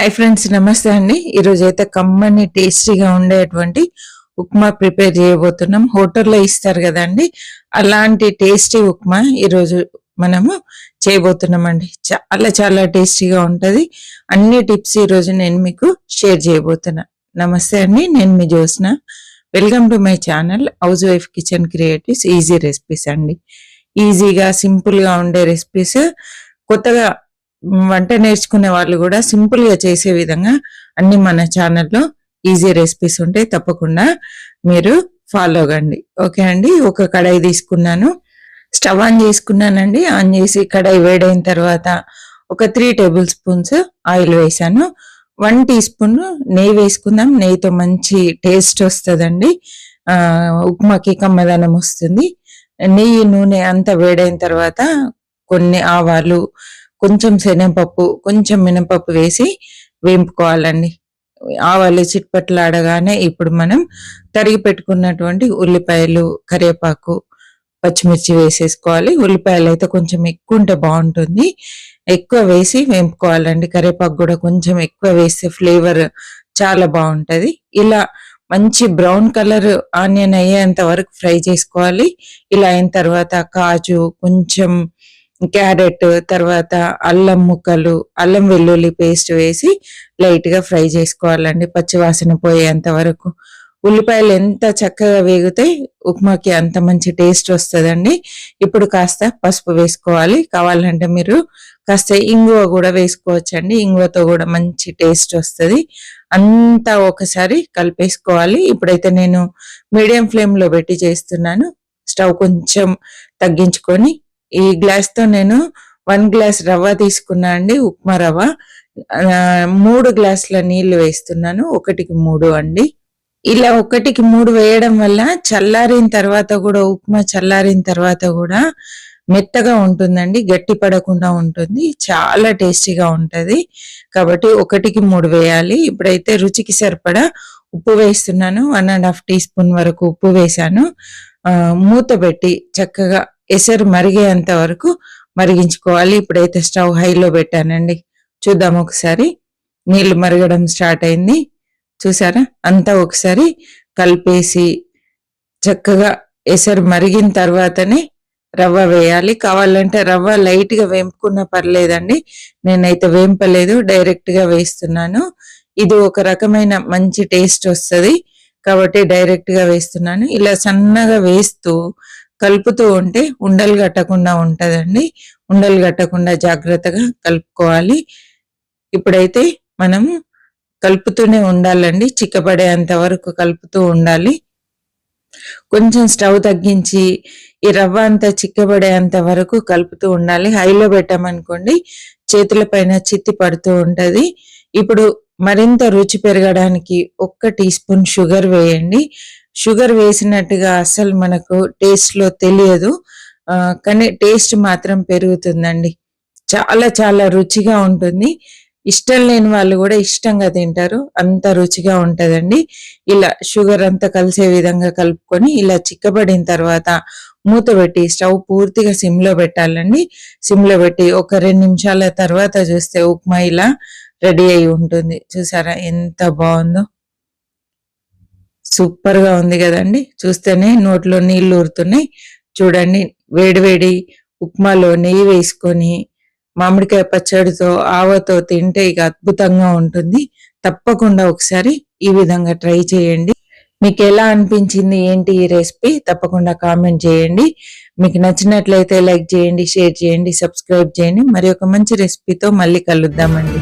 Hi friends నమస్తే అండి. ఈరోజు అయితే కమ్మని టేస్టీగా ఉండేటువంటి ఉప్మా ప్రిపేర్ చేయబోతున్నాం. హోటల్లో ఇస్తారు కదండి. అలాంటి టేస్టీ ఉప్మా ఈరోజు మనము చేయబోతున్నామండి. చాలా చాలా టేస్టీగా ఉంటుంది. అన్ని టిప్స్ ఈరోజు నేను మీకు షేర్ చేయబోతున్నా. నమస్తే అండి నేను మీ Jyotsna welcome to my channel house wife kitchen creatives easy recipes అండి. ఈజీగా సింపుల్గా ఉండే రెసిపీస్ కొత్తగా వంట నేర్చుకునే వాళ్ళు కూడా సింపుల్గా చేసే విధంగా అన్ని మన ఛానల్లో ఈజీ రెసిపీస్ ఉంటాయి తప్పకుండా మీరు ఫాలో అవ్వండి ఓకే అండి? ఒక కడాయి తీసుకున్నాను. స్టవ్ ఆన్ చేసుకున్నానండి. ఆన్ చేసి కడాయి వేడైన తర్వాత ఒక త్రీ టేబుల్ స్పూన్స్ ఆయిల్ వేసాను. వన్ టీ స్పూన్ నెయ్యి వేసుకుందాం. నెయ్యితో మంచి టేస్ట్ వస్తుందండి. ఉప్మాకి కమ్మదనం వస్తుంది. నెయ్యి నూనె అంతా వేడైన తర్వాత కొన్ని ఆవాలు కొంచెం శనగపప్పు కొంచెం మినపప్పు వేసి వేంపుకోవాలండి. ఆవాలు చిట్పట్లాడగానే ఇప్పుడు మనం తరిగి పెట్టుకున్నటువంటి ఉల్లిపాయలు కరివేపాకు పచ్చిమిర్చి వేసేసుకోవాలి. ఉల్లిపాయలు అయితే కొంచెం ఎక్కువ ఉంటే బాగుంటుంది. ఎక్కువ వేసి వేంపుకోవాలండి. కరివేపాకు కూడా కొంచెం ఎక్కువ వేస్తే ఫ్లేవర్ చాలా బాగుంటుంది. ఇలా మంచి బ్రౌన్ కలర్ ఆనియన్ అయ్యేంత వరకు ఫ్రై చేసుకోవాలి. ఇలా అయిన తర్వాత కాజు కొంచెం క్యారెట్ తర్వాత అల్లం ముక్కలు అల్లం వెల్లుల్లి పేస్ట్ వేసి లైట్గా ఫ్రై చేసుకోవాలండి. పచ్చివాసన పోయేంత వరకు. ఉల్లిపాయలు ఎంత చక్కగా వేగితే ఉప్మాకి అంత మంచి టేస్ట్ వస్తుందండి. ఇప్పుడు కాస్త పసుపు వేసుకోవాలి. కావాలంటే మీరు కాస్త ఇంగువ కూడా వేసుకోవచ్చండి. ఇంగువతో కూడా మంచి టేస్ట్ వస్తుంది. అంతా ఒకసారి కలిపేసుకోవాలి. ఇప్పుడైతే నేను మీడియం ఫ్లేమ్లో పెట్టి చేస్తున్నాను. స్టవ్ కొంచెం తగ్గించుకొని ఈ గ్లాస్తో నేను వన్ గ్లాస్ రవ్వ తీసుకున్నా అండి ఉప్మా రవ్వ. మూడు గ్లాసుల నీళ్ళు వేస్తున్నాను ఒకటికి మూడు అండి. ఇలా ఒకటికి మూడు వేయడం వల్ల చల్లారిన తర్వాత కూడా ఉప్మా చల్లారిన తర్వాత కూడా మెత్తగా ఉంటుందండి గట్టి పడకుండా ఉంటుంది చాలా టేస్టీగా ఉంటుంది. కాబట్టి ఒకటికి మూడు వేయాలి. ఇప్పుడైతే రుచికి సరిపడా ఉప్పు వేస్తున్నాను one and half teaspoon వరకు ఉప్పు వేసాను మూత పెట్టి చక్కగా ఎసరు మరిగేంత వరకు మరిగించుకోవాలి. ఇప్పుడైతే స్టవ్ హైలో పెట్టానండి. చూద్దాం ఒకసారి. నీళ్ళు మరగడం స్టార్ట్ అయింది. చూసారా? అంతా ఒకసారి కలిపేసి చక్కగా ఎసరు మరిగిన తర్వాతనే రవ్వ వేయాలి. కావాలంటే రవ్వ లైట్గా వేంపుకున్నా పర్లేదండి. నేనైతే వేంపలేదు. డైరెక్ట్గా వేస్తున్నాను. ఇది ఒక రకమైన మంచి టేస్ట్ వస్తుంది. కాబట్టి డైరెక్ట్గా వేస్తున్నాను. ఇలా సన్నగా వేస్తూ కలుపుతూ ఉంటే ఉండలు కట్టకుండా ఉంటుందండి. ఉండలు కట్టకుండా జాగ్రత్తగా కలుపుకోవాలి. ఇప్పుడైతే మనం కలుపుతూనే ఉండాలండి. చిక్కబడేంత వరకు కలుపుతూ ఉండాలి. కొంచెం స్టవ్ తగ్గించి ఈ రవ్వ అంతా చిక్కబడేంత వరకు కలుపుతూ ఉండాలి. హైలో పెట్టామనుకోండి చేతుల పైన చిత్తి పడుతూ ఉంటుంది. ఇప్పుడు మరింత రుచి పెరగడానికి ఒక్క టీ స్పూన్ షుగర్ వేయండి. షుగర్ వేసినట్టుగా అసలు మనకు టేస్ట్లో తెలియదు. కానీ టేస్ట్ మాత్రం పెరుగుతుందండి. చాలా చాలా రుచిగా ఉంటుంది. ఇష్టం లేని వాళ్ళు కూడా ఇష్టంగా తింటారు. అంత రుచిగా ఉంటదండి. ఇలా షుగర్ అంతా కలిసే విధంగా కలుపుకొని ఇలా చిక్కబడిన తర్వాత మూత పెట్టి స్టవ్ పూర్తిగా సిమ్లో పెట్టాలండి. సిమ్లో పెట్టి ఒక రెండు నిమిషాల తర్వాత చూస్తే ఉప్మా ఇలా రెడీ అయి ఉంటుంది. చూసారా ఎంత బాగుందో? సూపర్గా ఉంది కదండి. చూస్తేనే నోట్లో నీళ్ళు ఊరుతున్నాయి. చూడండి వేడివేడి ఉప్మాలో నెయ్యి వేసుకొని మామిడికాయ పచ్చడితో ఆవతో తింటే ఇక అద్భుతంగా ఉంటుంది. తప్పకుండా ఒకసారి ఈ విధంగా ట్రై చేయండి. మీకు ఎలా అనిపించింది ఏంటి ఈ రెసిపీ? తప్పకుండా కామెంట్ చేయండి. మీకు నచ్చినట్లయితే లైక్ చేయండి షేర్ చేయండి సబ్స్క్రైబ్ చేయండి. మరి ఒక మంచి రెసిపీతో మళ్ళీ కలుద్దామండి.